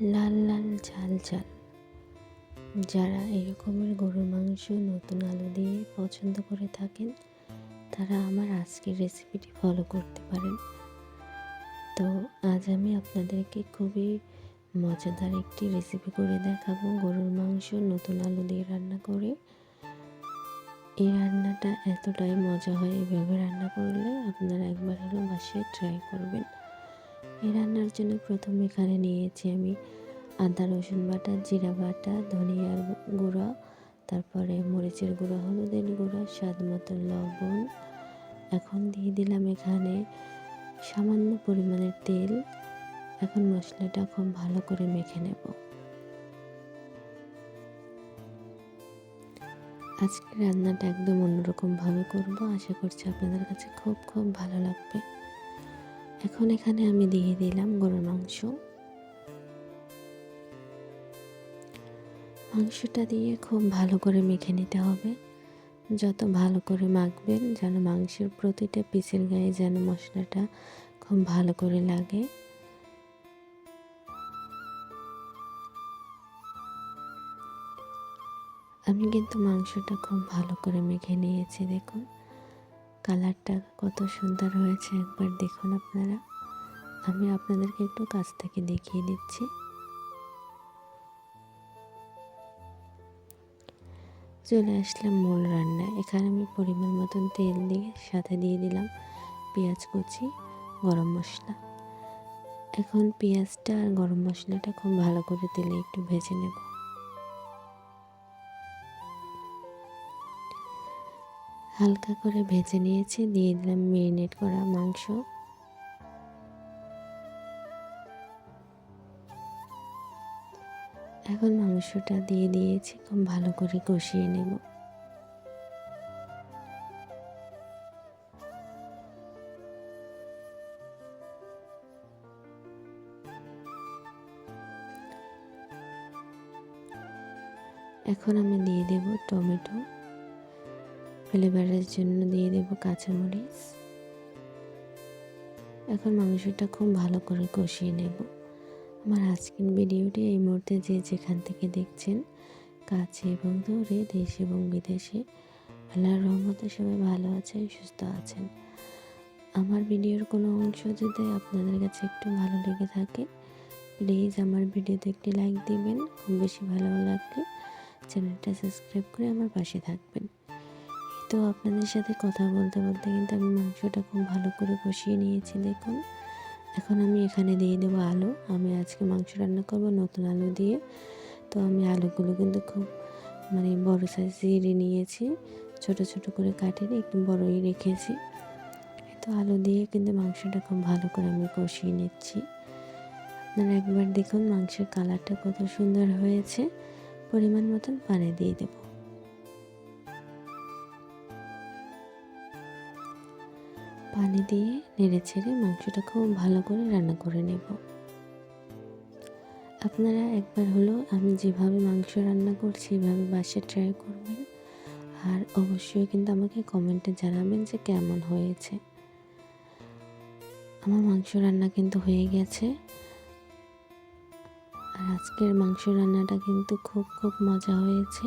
লাল লাল ঝাল ঝাল। যারা এরকমের গরুর মাংস নতুন আলু দিয়ে পছন্দ করে থাকেন, তারা আমার আজকের রেসিপিটি ফলো করতে পারেন। তো আজ আমি আপনাদেরকে খুবই মজাদার একটি রেসিপি করে দেখাবো গরুর মাংস নতুন আলু দিয়ে রান্না করে। এই রান্নাটা এতটাই মজা হয় এভাবে রান্না করলে আপনারা একবার হলেও বাসায় ট্রাই করবেন। এই রান্নার জন্য প্রথমে এখানে নিয়েছি আমি আদা, রসুন বাটা, জিরা বাটা, ধনিয়ার গুঁড়া, তারপরে মরিচের গুঁড়া, হলুদের গুঁড়া, স্বাদ মতো লবণ। এখন দিয়ে দিলাম এখানে সামান্য পরিমাণের তেল। এখন মশলাটা খুব ভালো করে মেখে নেব। আজকে রান্নাটা একদম অন্যরকমভাবে করব। আশা করছি আপনাদের কাছে খুব খুব ভালো লাগবে। এখন এখানে আমি দিয়ে দিলাম গরুর মাংস। মাংসটা দিয়ে খুব ভালো করে মেখে নিতে হবে। যত ভালো করে মাখবেন যেন মাংসের প্রতিটা পিসের গায়ে যেন মশলাটা খুব ভালো করে লাগে। আমি কিন্তু মাংসটা খুব ভালো করে মেখে নিয়েছি, দেখুন। কালারটা কত সুন্দর হয়েছে, একবার দেখুন আপনারা। আমি আপনাদেরকে একটু কাছ থেকে দেখিয়ে দিচ্ছি। চলে আসলাম মূল রান্না এখানে আমি পরিমাণ মতন তেল দিয়ে, সাথে দিয়ে দিলাম পেঁয়াজ কুচি, গরম মশলা। এখন পেঁয়াজটা আর গরম মশলাটা খুব ভালো করে তেলে একটু ভেজে নেব। হালকা করে ভেজে নিয়েছি, দিয়ে দিলাম মেরিনেট করা মাংস। এখন মাংসটা দিয়ে দিয়েছি, খুব ভালো করে কষিয়ে নেব। এখন আমি দিয়ে দেব টমেটো। ফ্লেভারের জন্য দিয়ে দেব কাঁচামরিচ। এখন মাংসটা খুব ভালো করে কষিয়ে নেব। আমার আজকের ভিডিওটি এই মুহূর্তে যে যেখান থেকে দেখছেন, কাছে এবং দূরে, দেশ এবং বিদেশে, আল্লাহর রহমতে সবাই ভালো আছেন, সুস্থ আছেন। আমার ভিডিওর কোনো অংশ যদি আপনাদের কাছে একটু ভালো লেগে থাকে, প্লিজ আমার ভিডিওতে একটি লাইক দিবেন। খুব বেশি ভালো লাগলে চ্যানেলটা সাবস্ক্রাইব করে আমার পাশে থাকবেন। তো আপনাদের সাথে কথা বলতে বলতে কিন্তু আমি মাংসটা খুব ভালো করে কষিয়ে নিয়েছি, দেখুন। এখন আমি এখানে দিয়ে দেবো আলু। আমি আজকে মাংস রান্না করব নতুন আলু দিয়ে। তো আমি আলুগুলো কিন্তু খুব মানে বড় সাইজ চিড়ে নিয়েছি। ছোট ছোট করে কাটিয়ে একটু বড়ই রেখেছি। তো আলু দিয়ে কিন্তু মাংসটা খুব ভালো করে আমি কষিয়ে নিচ্ছি। আপনারা একবার দেখুন মাংসের কালারটা কত সুন্দর হয়েছে। পরিমাণ মতন পানি দিয়ে দেবো। পানি দিয়ে নেড়ে ছেড়ে মাংসটা খুব ভালো করে রান্না করে নেব। আপনারা একবার হলো আমি যেভাবে মাংস রান্না করছি, এভাবে বাসে ট্রাই করবেন। আর অবশ্যই কিন্তু আমাকে কমেন্টে জানাবেন যে কেমন হয়েছে। আমার মাংস রান্না কিন্তু হয়ে গেছে। আর আজকের মাংস রান্নাটা কিন্তু খুব খুব মজা হয়েছে।